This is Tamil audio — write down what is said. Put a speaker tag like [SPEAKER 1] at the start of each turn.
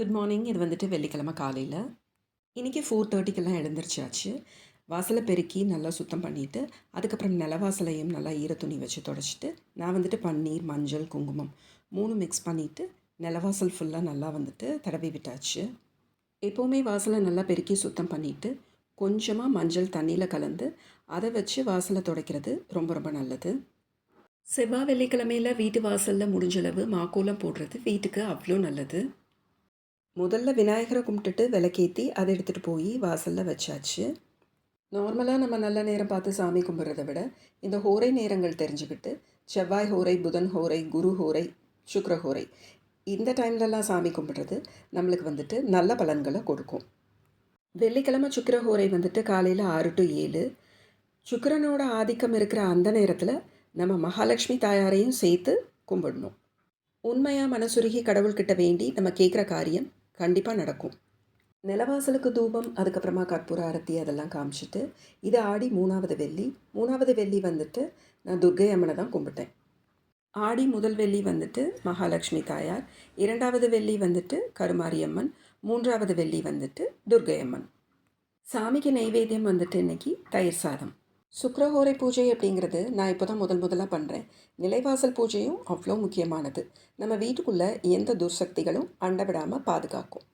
[SPEAKER 1] குட் மார்னிங் இது வந்துட்டு வெள்ளிக்கிழமை காலையில். இன்றைக்கி ஃபோர் தேர்ட்டிக்கெல்லாம் எழுந்திரிச்சாச்சு. வாசலை பெருக்கி நல்லா சுத்தம் பண்ணிவிட்டு அதுக்கப்புறம் நிலவாசலையும் நல்லா ஈர துணி வச்சு தொடச்சிட்டு நான் வந்துட்டு பன்னீர் மஞ்சள் குங்குமம் மூணு மிக்ஸ் பண்ணிவிட்டு நிலவாசல் ஃபுல்லாக நல்லா வந்துட்டு தடவி விட்டாச்சு. எப்போவுமே வாசலை நல்லா பெருக்கி சுத்தம் பண்ணிவிட்டு கொஞ்சமாக மஞ்சள் தண்ணியில் கலந்து அதை வச்சு வாசலை துடைக்கிறது ரொம்ப ரொம்ப நல்லது. செவ்வாய் வெள்ளிக்கிழமையில் வீட்டு வாசலில் முடிஞ்சளவு மாக்கோலம் போடுறது வீட்டுக்கு அவ்வளோ நல்லது. முதல்ல விநாயகரை கும்பிட்டுட்டு விளக்கேற்றி அதை எடுத்துகிட்டு போய் வாசலில் வச்சாச்சு. நார்மலாக நம்ம நல்ல நேரம் பார்த்து சாமி கும்பிட்றத விட இந்த ஹோரை நேரங்கள் தெரிஞ்சுக்கிட்டு செவ்வாய் ஹோரை புதன் ஹோரை குரு ஹோரை சுக்ர ஹோரை இந்த டைம்லலாம் சாமி கும்பிட்றது நம்மளுக்கு வந்துட்டு நல்ல பலன்களை கொடுக்கும். வெள்ளிக்கிழமை சுக்கிர ஹோரை வந்துட்டு காலையில் ஆறு டு ஏழு. சுக்கிரனோட ஆதிக்கம் இருக்கிற அந்த நேரத்தில் நம்ம மகாலட்சுமி தாயாரையும் சேர்த்து கும்பிடணும். உண்மையாக மனசுருகி கடவுள்கிட்ட வேண்டி நம்ம கேட்குற காரியம் கண்டிப்பாக நடக்கும். நிலவாசலுக்கு தூபம் அதுக்கப்புறமா கற்பூர அரத்தி அதெல்லாம் காமிச்சிட்டு இது ஆடி மூணாவது வெள்ளி மூணாவது வெள்ளி வந்துட்டு நான் துர்கை அம்மனை தான் கும்பிட்டேன். ஆடி முதல் வெள்ளி வந்துட்டு மகாலட்சுமி தாயார் இரண்டாவது வெள்ளி வந்துட்டு கருமாரியம்மன் மூன்றாவது வெள்ளி வந்துட்டு துர்கை அம்மன். சாமிக்கு நைவேத்தியம் வந்துட்டு இன்னைக்கு தயிர் சாதம். சுக்ரஹோரை பூஜை அப்படிங்கிறது நான் இப்போ தான் முதல் முதலாக பண்ணுறேன் நிலைவாசல் பூஜையும் அவ்வளோ முக்கியமானது. நம்ம வீட்டுக்குள்ளே எந்த துர்சக்திகளும் அண்டவிடாமல் பாதுகாக்கும்.